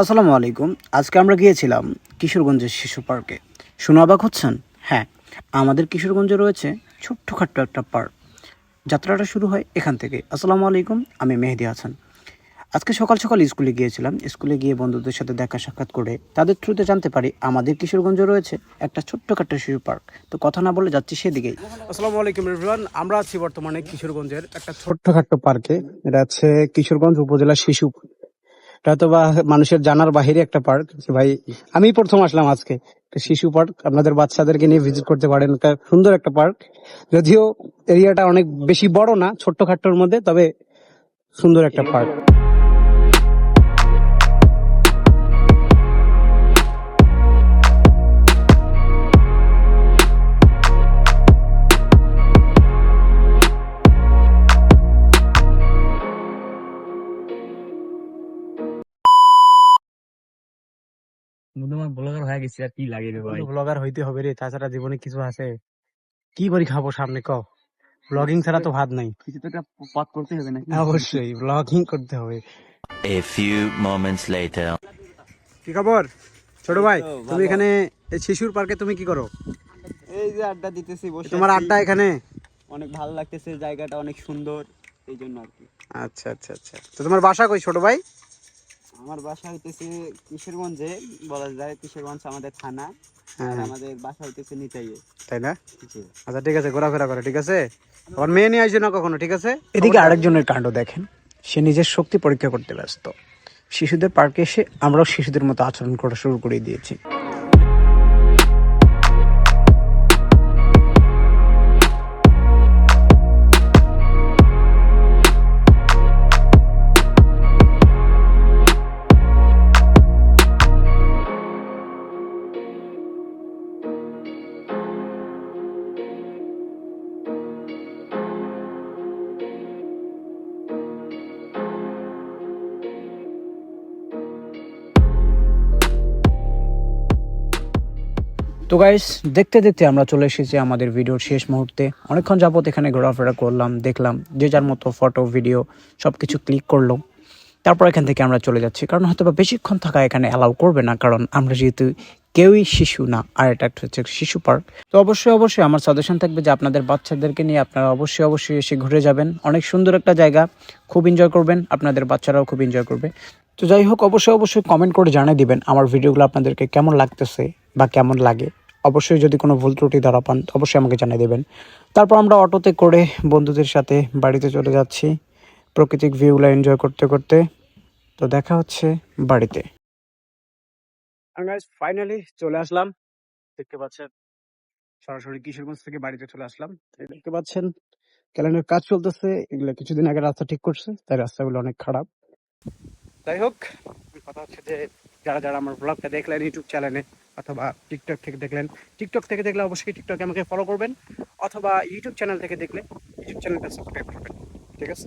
আসসালামু আলাইকুম। আজকে আমরা গিয়েছিলাম কিশোরগঞ্জের শিশু পার্কে। শুনে অবাক হচ্ছেন? হ্যাঁ আমাদের কিশোরগঞ্জে রয়েছে ছোট্টখাট্ট একটা পার্ক। যাত্রাটা শুরু হয় এখান থেকে। আসসালামু আলাইকুম আমি মেহেদি হাসান। আজকে সকাল সকাল স্কুলে গিয়েছিলাম। স্কুলে গিয়ে বন্ধুদের সাথে দেখা সাক্ষাৎ করে তাদের থ্রুতে জানতে পারি আমাদের কিশোরগঞ্জে রয়েছে একটা ছোট্টখাট্ট শিশু পার্ক। তো কথা না বলে যাচ্ছি সেদিকেই। আসসালামু আলাইকুম এভরিওয়ান আমরা আছি বর্তমানে কিশোরগঞ্জের একটা ছোট্টখাট্ট পার্কে। এটা হচ্ছে কিশোরগঞ্জ উপজেলা শিশু এটা তো বা মানুষের জানার বাহিরে একটা পার্ক ভাই, আমি প্রথম আসলাম আজকে। শিশু পার্ক আপনাদের বাচ্চাদেরকে নিয়ে ভিজিট করতে পারেন। একটা সুন্দর একটা পার্ক যদিও এরিয়াটা অনেক বেশি বড় না ছোট্ট খাট্টোর মধ্যে, তবে সুন্দর একটা পার্ক তোমার ব্লগার হয়ে গেছি আর কি লাগে রে ভাই? ব্লগার হইতে হবে রে তাছাড়া জীবনে কিছু আছে। কি করে খাব সামনে ক ব্লগিং ছাড়া তো ভাত নাই। কিছু তো একটা পথ করতে হবে নাকি? অবশ্যই ব্লগিং করতে হবে। A few moments later. কি খবর ছোট ভাই তুমি এখানে এই শিশুর পার্কে তুমি কি করো? এই যে আড্ডা দিতেছি বসে তোমার আড্ডা এখানে? অনেক ভালো লাগতেছে জায়গাটা অনেক সুন্দর এই জন্য আর কি। আচ্ছা আচ্ছা আচ্ছা। তো তোমার বাসা কই ছোট ভাই? আমার বাসা হইতেছে কিশোরগঞ্জে বলা যায় কিশোরগঞ্জ আমাদের থানা আর আমাদের বাসা হইতেছে নিতাইয়ে। তাই না? জি। আচ্ছা ঠিক আছে ঘোরাফেরা করে ঠিক আছে? আমার মেয়ে নিয়ে আসবে না কখনো ঠিক আছে? এদিকে আরেকজনের কাণ্ড দেখেন। সে নিজের শক্তি পরীক্ষা করতে ব্যস্ত। শিশুদের পার্কে এসে আমরাও শিশুদের মতো আচরণ করা শুরু করে দিয়েছি। তো গাইস দেখতে দেখতে আমরা চলে এসেছি আমাদের ভিডিওর শেষ মুহূর্তে। অনেকক্ষণ যাবত এখানে ঘোরাফেরা করলাম, দেখলাম যে যার মতো ফটো ভিডিও সব কিছু ক্লিক করল। তারপর এখান থেকে আমরা চলে যাচ্ছি। কারণ হয়তো বা বেশিক্ষণ থাকা এখানে অ্যালাউ করবে না, কারণ আমরা যেহেতু কেউই শিশু না, আর এটা হচ্ছে শিশু পার্ক তো অবশ্যই অবশ্যই আমার সাজেশন থাকবে যে আপনাদের বাচ্চাদেরকে নিয়ে আপনারা অবশ্যই অবশ্যই এসে ঘুরে যাবেন। অনেক সুন্দর একটা জায়গা, খুব এনজয় করবেন, আপনাদের বাচ্চারাও খুব এনজয় করবে। তো যাই হোক, অবশ্যই অবশ্যই কমেন্ট করে জানিয়ে দিবেন আমার ভিডিওগুলো আপনাদেরকে কেমন লাগতেছে। বা কেমন লাগে, অবশ্যই যদি কোনো ভুল ত্রুটি ধরা পান অবশ্যই আমাকে জানিয়ে দেবেন। তারপর আমরা অটোতে করে বন্ধুদের সাথে বাড়িতে চলে যাচ্ছি, প্রাকৃতিক ভিউগুলো এনজয় করতে করতে। তো দেখা হচ্ছে বাড়িতে। ফাইনালি চলে আসলাম। দেখতে পাচ্ছেন, সরাসরি কিশোরগঞ্জ থেকে বাড়িতে চলে আসলাম। দেখতে পাচ্ছেন, ক্যালেন্ডার কাজ চলতেছে, এগুলো কিছুদিন আগে রাস্তা ঠিক করছে, তাই রাস্তাগুলো অনেক খারাপ। যাই হোক, কথা হচ্ছে যে যারা যারা আমার ব্লগটা দেখলেন ইউটিউব চ্যানেলে অথবা টিকটক থেকে দেখলেন টিকটক থেকে দেখলে অবশ্যই টিকটকে আমাকে ফলো করবেন, অথবা ইউটিউব চ্যানেল থেকে দেখলে ইউটিউব চ্যানেলটা সাবস্ক্রাইব করবেন, ঠিক আছে?